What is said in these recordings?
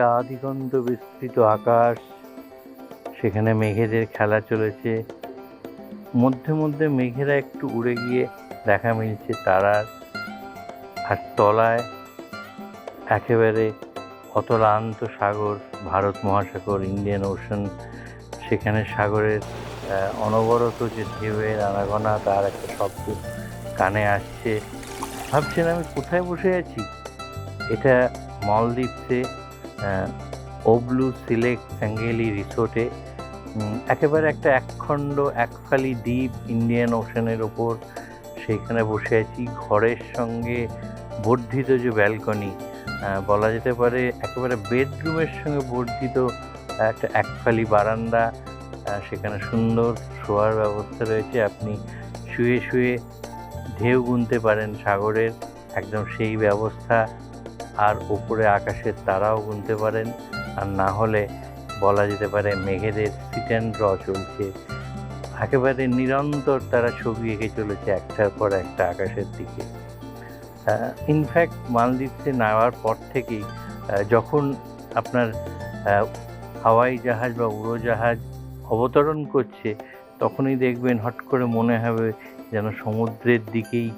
আদিগন্ত বিস্তৃত আকাশ সেখানে মেঘেদের খেলা চলেছে। মধ্যে মধ্যে মেঘেরা একটু উড়ে গিয়ে দেখা মিলছে তারার। আর তলায় একেবারে অতলান্ত সাগর ভারত মহাসাগর ইন্ডিয়ান ওশান সেখানে সাগরের অনবরত যে ঢেউয়ের আনাগোনা তার একটা শব্দ কানে আসছে। ভাবছেন আমি কোথায় বসে আছি? এটা মলদ্বীপসে আহ, ওবলু সিলেক্ট স্যাঙ্গেলি রিসোর্টে একেবারে একটা একখণ্ড একফালি দ্বীপ ইন্ডিয়ান ওশানের ওপর সেইখানে বসে আছি। ঘরের সঙ্গে বর্ধিত যে ব্যালকনি বলা যেতে পারে একেবারে বেডরুমের সঙ্গে বর্ধিত একটা একফালি বারান্দা সেখানে সুন্দর শোয়ার ব্যবস্থা রয়েছে। আপনি শুয়ে শুয়ে ঢেউ গুনতে পারেন সাগরের, একদম সেই ব্যবস্থা আর উপরে আকাশের তারাও গুনতে পারেন। আর না হলে বলা যেতে পারে মেঘেদের সিট অ্যান্ড ড্র চলছে। একেবারে নিরন্তর তারা ছবি এঁকে চলেছে একটার পর একটা আকাশের দিকে। ইনফ্যাক্ট মালদ্বীপসে নেওয়ার পর থেকেই যখন আপনার হাওয়াই জাহাজ বা উড়োজাহাজ অবতরণ করছে, তখনই দেখবেন হট করে মনে হবে যেন সমুদ্রের দিকেই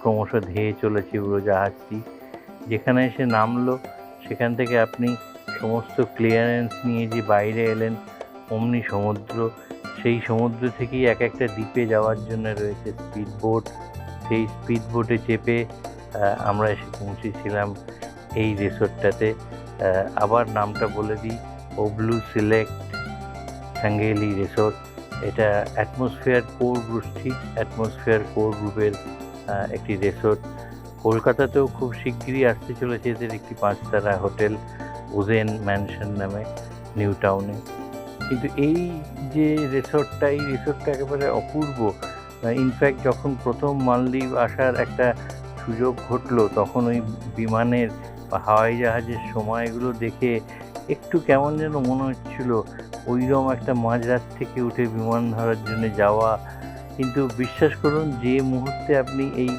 ক্রমশ ধেয়ে চলেছে উড়োজাহাজটি যেখানে এসে নামলো, সেখান থেকে আপনি সমস্ত ক্লিয়ারেন্স নিয়ে যে বাইরে এলেন, অমনি সমুদ্র, সেই সমুদ্র থেকেই এক একটা দ্বীপে যাওয়ার জন্য রয়েছে স্পিড বোট সেই স্পিড বোটে চেপে আমরা এসে পৌঁছেছিলাম এই রিসোর্টটাতে আবার নামটা বলে দিই ওবলু সিলেক্ট স্যাঙ্গেলি রিসোর্ট এটা অ্যাটমসফিয়ার কোর গোষ্ঠী অ্যাটমসফিয়ার কোর গ্রুপের একটি রিসোর্ট কলকাতাতেও খুব শিগগিরই আসতে চলেছে এদের একটি পাঁচতারা হোটেল, উজেন ম্যানশন নামে, নিউ টাউনে। কিন্তু এই যে রিসোর্টটা, এই রিসোর্টটা একেবারে অপূর্ব। ইনফ্যাক্ট যখন প্রথম মালদ্বীপ আসার একটা সুযোগ ঘটলো, তখন ওই বিমানের বা হাওয়াই জাহাজের সময়গুলো দেখে একটু কেমন যেন মনে হচ্ছিল, ওইরকম একটা মাঝরাত থেকে উঠে বিমান ধরার জন্য যাওয়া। কিন্তু বিশ্বাস করুন, যে মুহূর্তে আপনি এই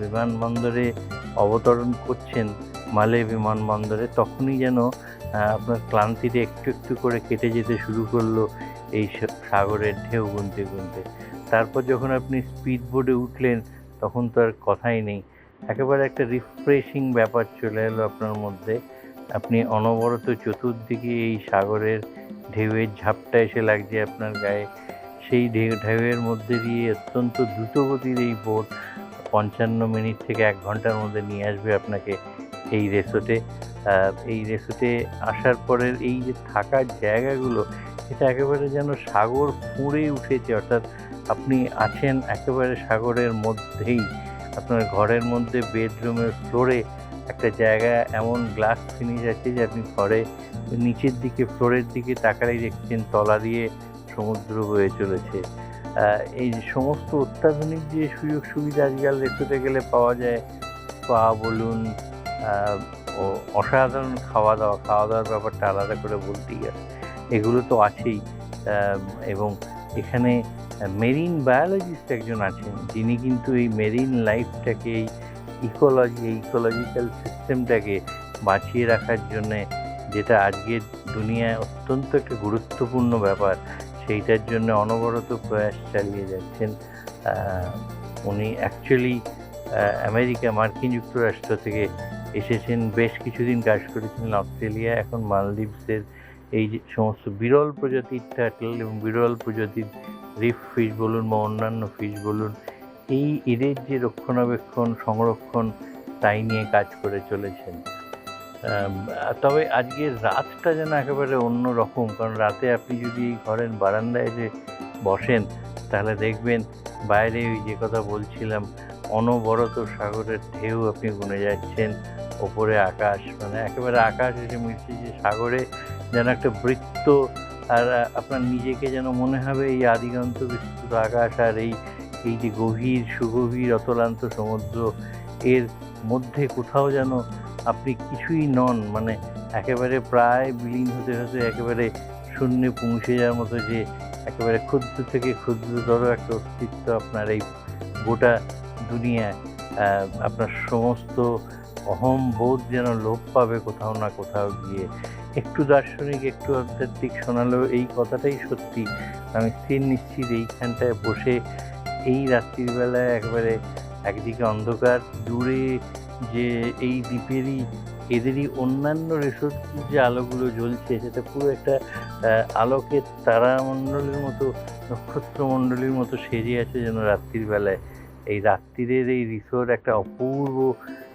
বিমানবন্দরে অবতরণ করছেন মালে বিমানবন্দরে, তখনই যেন আপনার ক্লান্তিতে একটু একটু করে কেটে যেতে শুরু করল এই সাগরের ঢেউ গুনতে গুনতে। তারপর যখন আপনি স্পিড বোটে উঠলেন, তখন তো আর কথাই নেই। একেবারে একটা রিফ্রেশিং ব্যাপার চলে এলো আপনার মধ্যে। আপনি অনবরত চতুর্দিকে এই সাগরের ঢেউয়ের ঝাপটা এসে লাগছে আপনার গায়ে। সেই ঢেউ ঢেউয়ের মধ্যে দিয়ে অত্যন্ত দ্রুতগতির এই বোট পঞ্চান্ন মিনিট থেকে এক ঘণ্টার মধ্যে নিয়ে আসবে আপনাকে এই রেসোর্টে এই রেসোর্টে আসার পরের এই যে থাকার জায়গাগুলো, এটা একেবারে যেন সাগর ফুঁড়ে উঠেছে। অর্থাৎ আপনি আছেন একেবারে সাগরের মধ্যেই। আপনার ঘরের মধ্যে বেডরুমের ফ্লোরে একটা জায়গা, এমন গ্লাস ফিনিশ আছে যে আপনি ঘরে নিচের দিকে, ফ্লোরের দিকে তাকালেই দেখছেন তলা দিয়ে সমুদ্র বয়ে চলেছে। এই সমস্ত অত্যাধুনিক যে সুযোগ সুবিধা আজকাল রেস্টুরেন্টে গেলে পাওয়া যায় স্পা বলুন অসাধারণ খাওয়া দাওয়া, খাওয়া দাওয়ার ব্যাপারটা আলাদা করে বলতেই আছে এগুলো তো আছেই এবং এখানে মেরিন বায়োলজিস্ট একজন আছেন, যিনি কিন্তু এই মেরিন লাইফটাকে, এই ইকোলজি, এই ইকোলজিক্যাল সিস্টেমটাকে বাঁচিয়ে রাখার জন্যে যেটা আজকের দুনিয়ায় অত্যন্ত একটা গুরুত্বপূর্ণ ব্যাপার সেইটার জন্য অনবরত প্রয়াস চালিয়ে যাচ্ছেন উনি অ্যাকচুয়ালি আমেরিকা মার্কিন যুক্তরাষ্ট্র থেকে এসেছেন, বেশ কিছুদিন কাজ করেছিলেন, অস্ট্রেলিয়া, এখন মালদ্বীপসের এই যে সমস্ত বিরল প্রজাতির টার্টল এবং বিরল প্রজাতির রিফ ফিশ বলুন বা অন্যান্য ফিশ বলুন, এই এদের যে রক্ষণাবেক্ষণ, সংরক্ষণ, তাই নিয়ে কাজ করে চলেছেন। তবে আজকে রাতটা যেন একেবারে অন্য রকম, কারণ রাতে আপনি যদি এই ঘরের বারান্দায় যে বসেন, তাহলে দেখবেন বাইরে ওই যে কথা বলছিলাম, অনবরত সাগরের ঢেউ আপনি গুনে যাচ্ছেন, ওপরে আকাশ মানে একেবারে আকাশ এসে মিলছে যে সাগরে যেন একটা বৃত্ত, আর আপনার নিজেকে যেন মনে হবে এই আদিগন্ত বিস্তৃত আকাশ, আর এই এই যে গভীর, সুগভীর, অতলান্ত সমুদ্র, এর মধ্যে কোথাও যেন আপনি কিছুই নন মানে একেবারে প্রায় বিলীন হতে হতে একেবারে শূন্যে পৌঁছে যাওয়ার মতো যে একেবারে ক্ষুদ্র থেকে ক্ষুদ্রতর একটা অস্তিত্ব আপনার এই গোটা দুনিয়ায় আপনার সমস্ত অহম বোধ যেন লোপ পাবে কোথাও না কোথাও গিয়ে। একটু দার্শনিক, একটু আধ্যাত্মিক শোনালেও এই কথাটাই সত্যি। আমি স্থির নিশ্চিত এইখানটায় বসে এই রাত্রির বেলায় একবারে একদিকে অন্ধকার, দূরে যে এই দ্বীপেরই, এদেরই অন্যান্য রিসোর্স যে আলোগুলো জ্বলছে, সেটা পুরো একটা আলোকের তারামণ্ডলের মতো, নক্ষত্রমণ্ডলীর মতো সেজে আছে যেন রাত্রির বেলায়। এই রাত্রিরের এই রিসোর্ট একটা অপূর্ব,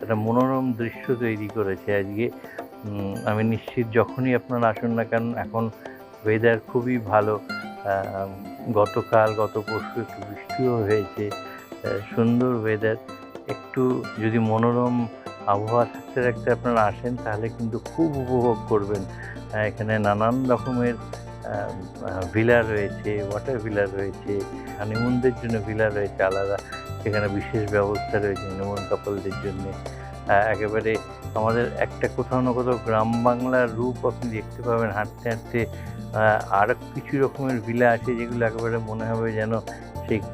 একটা মনোরম দৃশ্য তৈরি করেছে আজকে। আমি নিশ্চিত যখনই আপনারা আসুন না কেন, এখন ওয়েদার খুবই ভালো। গতকাল গত পরশু একটু বৃষ্টিও হয়েছে। সুন্দর ওয়েদার একটু যদি মনোরম আবহাওয়া থাকতে থাকতে আপনারা আসেন, তাহলে কিন্তু খুব উপভোগ করবেন। এখানে নানান রকমের ভিলা রয়েছে ওয়াটার ভিলা রয়েছে হানিমুনদের জন্য ভিলা রয়েছে আলাদা। সেখানে বিশেষ ব্যবস্থা রয়েছে হানিমুন কাপলদের জন্য। একেবারে আমাদের একটা কোথাও না কোথাও গ্রাম বাংলার রূপ আপনি দেখতে পাবেন। হাঁটতে হাঁটতে আর কিছু রকমের ভিলা আছে যেগুলো একেবারে মনে হবে যেন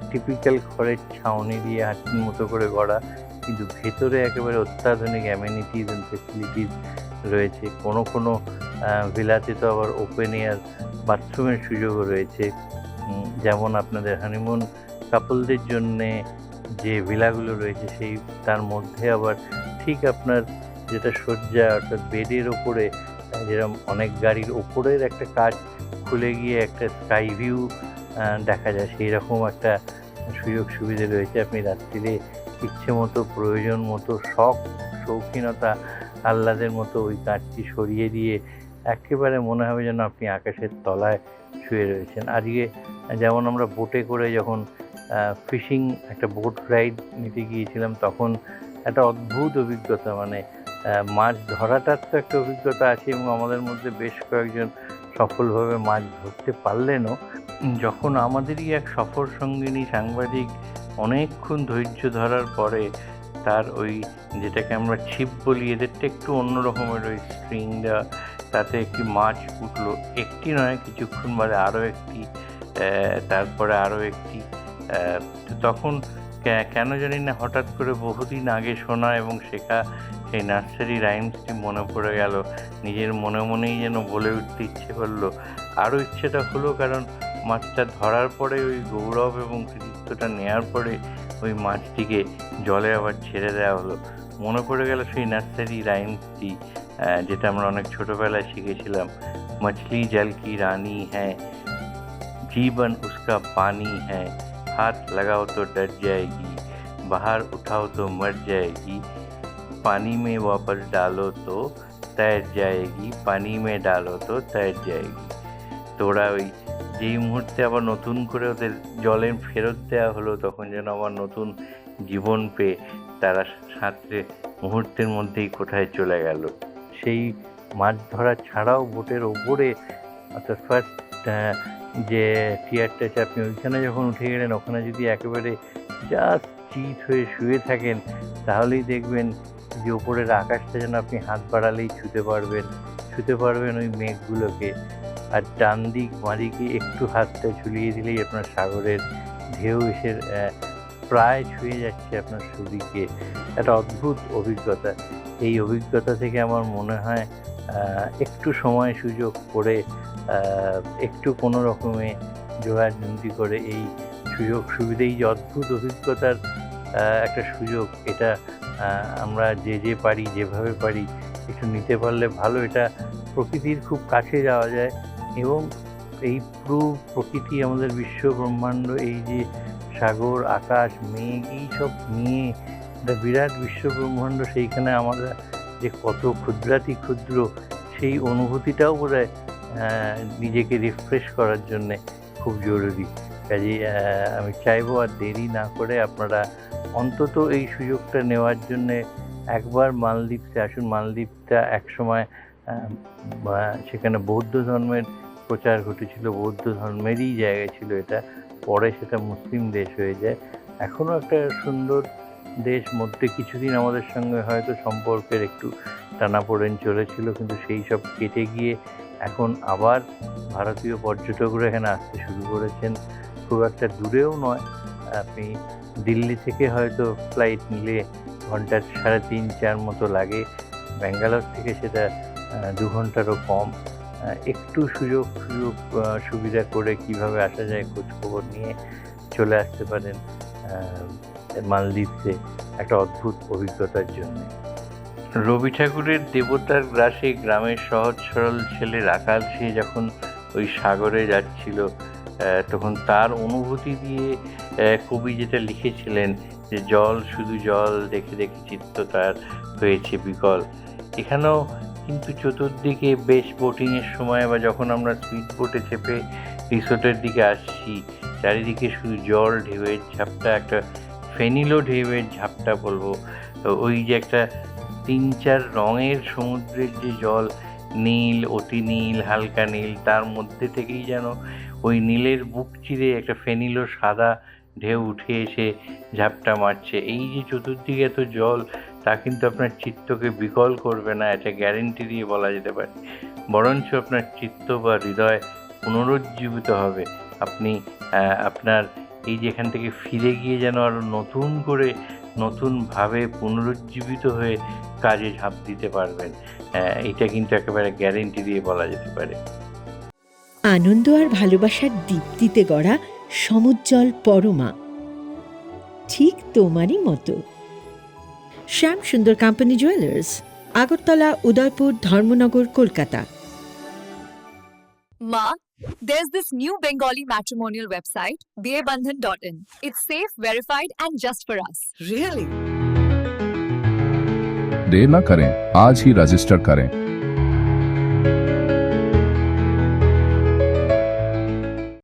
টিপিক্যাল খড়ের ছাউনি দিয়ে হাঁটির মতো করে গড়া, কিন্তু ভেতরে একেবারে অত্যাধুনিক অ্যামিনিটিস অ্যান্ড ফেসিলিটিস রয়েছে। কোনো কোনো ভিলাতে তো আবার ওপেন এয়ার বাথরুমের সুযোগও রয়েছে। যেমন আপনাদের হানিমুন কাপলদের জন্যে যে ভিলাগুলো রয়েছে, সেই, তার মধ্যে আবার ঠিক আপনার যেটা শয্যা অর্থাৎ বেডের ওপরে যেরকম অনেক গাড়ির ওপরের একটা কাজ খুলে গিয়ে একটা স্কাই ভিউ দেখা যায়। সেই রকম একটা সুযোগ সুবিধে রয়েছে। আপনি রাত্রিরে ইচ্ছে মতো, প্রয়োজন মতো, শখ, শৌখিনতা, আহ্লাদের মতো ওই কাজটি সরিয়ে দিয়ে একেবারে মনে হবে যেন আপনি আকাশের তলায় শুয়ে রয়েছেন। আজকে যেমন আমরা বোটে করে যখন ফিশিং একটা বোট রাইড নিতে গিয়েছিলাম, তখন একটা অদ্ভুত অভিজ্ঞতা মানে মাছ ধরাটার তো একটা অভিজ্ঞতা আছে এবং আমাদের মধ্যে বেশ কয়েকজন সফলভাবে মাছ ধরতে পারলেনও যখন আমাদেরই এক সফর সঙ্গিনী সাংবাদিক অনেকক্ষণ ধৈর্য ধরার পরে তার ওই যেটাকে আমরা ছিপ বলি এদেরটা একটু অন্য রকমের ওই স্ট্রিং দেওয়া তাতে একটি মাছ উঠল। একটি নয় কিছুক্ষণ বাদে আরও একটি তারপরে আরও একটি তখন কেন জানি না হঠাৎ করে বহুদিন আগে শোনা এবং শেখা সেই নার্সারি রাইমসটি মনে পড়ে গেল। নিজের মনে মনেই যেন বলে উঠতে ইচ্ছে করল। আরও ইচ্ছেটা হলো কারণ মাছটা ধরার পরে ওই গৌরব এবং কৃতিত্বটা নেওয়ার পরে ওই মাছটিকে জলে আবার ছেড়ে দেওয়া হলো। মনে পড়ে গেল সেই নার্সারি রাইমসটি যেটা আমরা অনেক ছোটোবেলায় শিখেছিলাম। মাছলি জল কি রানী হ্যাঁ। জীবন উসকা পানি হ্যাঁ। হাত লাগাও তো ডর যায়গি, বাহার উঠাও তো মর যায়গি। पानी में वापस डालो तो तैर जाएगी। पानी में डालो तो तैर जाएगी। তো ওরা ওই যেই মুহূর্তে আবার নতুন করে ওদের জলে ফেরত দেওয়া হলো, তখন যেন আবার নতুন জীবন পেয়ে তারা সাঁতরে মুহূর্তের মধ্যেই কোথায় চলে গেল। সেই মাছ ধরা ছাড়াও বোটের ওপরে অর্থাৎ ফার্স্ট যে টিয়ারটা চাপনি ওইখানে যখন উঠে গেলেন, ওখানে যদি একেবারে জাস্ট চিত হয়ে শুয়ে থাকেন, তাহলেই দেখবেন যে ওপরের আকাশটা যেন আপনি হাত বাড়ালেই ছুতে পারবেন ছুতে পারবেন ওই মেঘগুলোকে। আর ডান দিক বাঁদিকে একটু হাতটা ঝুলিয়ে দিলেই আপনার সাগরের ঢেউ এসে প্রায় ছুঁয়ে যাচ্ছে আপনার শরীরকে একটা অদ্ভুত অভিজ্ঞতা। এই অভিজ্ঞতা থেকে আমার মনে হয় একটু সময় সুযোগ করে একটু কোনো রকমে জোগাড়যন্ত্রী করে এই সুযোগ সুবিধা এই যে অদ্ভুত অভিজ্ঞতার একটা সুযোগ, এটা আমরা যে যে পারি, যেভাবে পারি, একটু নিতে পারলে ভালো। এটা প্রকৃতির খুব কাছে যাওয়া যায় এবং এই পুরো প্রকৃতি, আমাদের বিশ্ব ব্রহ্মাণ্ড, এই যে সাগর, আকাশ, মেঘ, এই সব নিয়ে একটা বিরাট বিশ্ব ব্রহ্মাণ্ড, সেইখানে আমরা যে কত ক্ষুদ্রাতি ক্ষুদ্র, সেই অনুভূতিটাও বোধ নিজেকে রিফ্রেশ করার জন্যে খুব জরুরি। কাজে আমি চাইব আর দেরি না করে আপনারা অন্তত এই সুযোগটা নেওয়ার জন্যে একবার মালদ্বীপে আসুন। মালদ্বীপটা একসময় সেখানে বৌদ্ধ ধর্মের প্রচার ঘটেছিল, বৌদ্ধ ধর্মেরই জায়গা ছিল এটা। পরে সেটা মুসলিম দেশ হয়ে যায়। এখনও একটা সুন্দর দেশ মধ্যে কিছুদিন আমাদের সঙ্গে হয়তো সম্পর্কের একটু টানাপোড়েন চলেছিল, কিন্তু সেই সব কেটে গিয়ে এখন আবার ভারতীয় পর্যটকরা এখানে আসতে শুরু করেছেন। খুব একটা দূরেও নয় আপনি দিল্লি থেকে হয়তো ফ্লাইট নিলে ঘণ্টা সাড়ে তিন, চার মতো লাগে। ব্যাঙ্গালোর থেকে সেটা দু ঘন্টারও কম। একটু সুযোগ সুযোগ সুবিধা করে কীভাবে আসা যায় খোঁজখবর নিয়ে চলে আসতে পারেন মালদ্বীপে একটা অদ্ভুত অভিজ্ঞতার জন্য। রবি ঠাকুরের দেবতার গ্রাসে গ্রামের সহজ, সরল ছেলে রাখাল সে যখন ওই সাগরে যাচ্ছিল তখন তার অনুভূতি দিয়ে কবি যেটা লিখেছিলেন যে, জল শুধু জল দেখে দেখে চিত্ত তার হয়েছে বিকল। এখানেও কিন্তু চতুর্দিকে বেশ বোটিংয়ের সময় বা যখন আমরা স্পিড বোটে চেপে রিসোর্টের দিকে আসছি, চারিদিকে শুধু জল, ঢেউয়ের ঝাপটা, একটা ফেনিলো ঢেউয়ের ঝাপটা বলব ওই যে একটা তিন চার রঙের সমুদ্রের যে জল, নীল, অতি নীল, হালকা নীল, তার মধ্যে থেকেই যেন ওই নীলের বুক চিরে একটা ফেনিলো সাদা ঢেউ উঠে এসে ঝাপটা মারছে। এই যে চতুর্দিকে এত জল, তা কিন্তু আপনার চিত্তকে বিকল করবে না, এটা গ্যারেন্টি দিয়ে বলা যেতে পারে। বরঞ্চ আপনার চিত্ত বা হৃদয় পুনরুজ্জীবিত হবে। আপনি আপনার এই যে এখান থেকে ফিরে গিয়ে যেন আরও নতুন করে নতুনভাবে পুনরুজ্জীবিত হয়ে কাজে ঝাঁপ দিতে পারবেন। এটা কিন্তু একেবারে গ্যারেন্টি দিয়ে বলা যেতে পারে। আনন্দ আর ভালোবাসার দীপ্তিতে গড়া সমুজ্জ্বল পরমা ঠিক তোমারই মতো Shyam Sundar company jewellers Agartala Udaipur Dharmanagar Kolkata Ma, there's this new Bengali matrimonial website, bearbandhan.in. It's safe, verified, and just for us. Really? देर न करें आज ही रजिस्टर करें